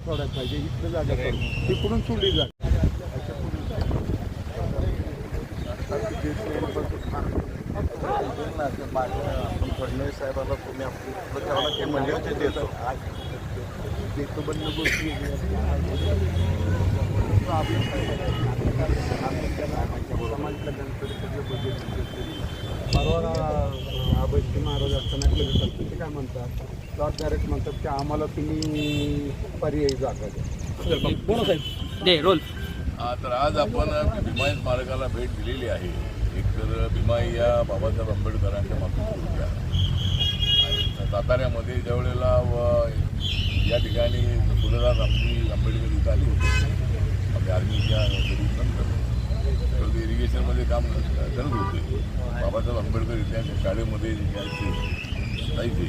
सोडायला पाहिजे इथलं जागा तिकडून सोडली जागा फडणवीस साहेबाला तुम्ही आपली ते म्हणजे ते देतो देतो बंद गोष्टी अभयजी महाराज असताना केलं जातं ते काय म्हणतात? लॉर्ड डायरेक्ट म्हणतात की आम्हाला तुम्ही पर्यायी जागा द्या. बोला साहेब. दे रोल. तर आज आपण भीमाई स्मारकाला भेट दिलेली आहे. एक तर भीमाई या बाबासाहेब आंबेडकरांच्या मातृत्व आणि साताऱ्यामध्ये ज्या वेळेला व या ठिकाणी सुलभा रामजी आंबेडकर इथं आली होती आपल्या आर्मीच्या तर इरिगेशनमध्ये काम करत होते. बाबासाहेब आंबेडकर इथल्या शाळेमध्ये जायचे जायचे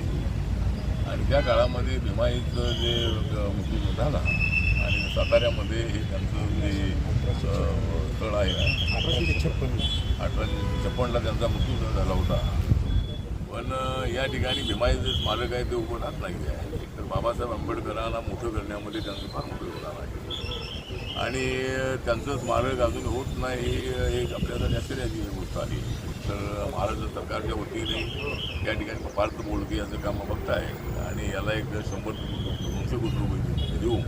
आणि त्या काळामध्ये भीमाईचं जे अ, मृत्यू झाला आणि साताऱ्यामध्ये हे त्यांचं जे स्थळ आहे अठराशे छप्पन्न अठराशे छप्पनला त्यांचा मृत्यू झाला होता. पण या ठिकाणी भीमाईचं स्मारक आहे ते उभं राहत नाही आहे तर बाबासाहेब आंबेडकरांना मोठं करण्यामध्ये त्यांचं फार मोठं योगदान आहे. आणि त्यांचं स्मारक अजून होत नाही हे एक आपल्याला आश्चर्याची गोष्ट आली तर महाराष्ट्र सरकारच्या वतीने या ठिकाणी पार्थ बोलके याचं काम आहे. आणि याला एक शंभर दोनशे कोटी रुपये देऊन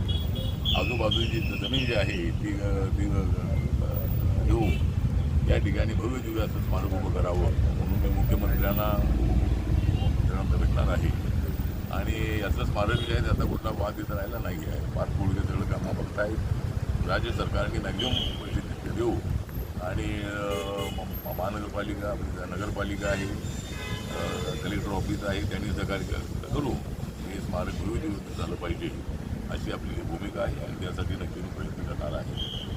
आजूबाजूची जमीन जी आहे ती ती अ, देऊन या ठिकाणी भव्य दिव्य असं स्मारक उभं करावं. म्हणून मी मुख्यमंत्र्यांना मुख्यमंत्र्यांना आहे. आणि याचं स्मारक जे आहे त्याचा कुठला वाद इथं राहिला नाही आहे पाच सगळं कामं बघतायत. राज्य सरकारने मॅक्झिमम पैसे तिथे देऊ. आणि म- महानगरपालिका म्हणजे नगरपालिका आहे कलेक्टर ऑफिस आहे त्यांनी सहकार्य करू हे स्मारक विरोधी झालं पाहिजे अशी आपली भूमिका आहे. आणि त्यासाठी नक्की प्रयत्न करणार आहे.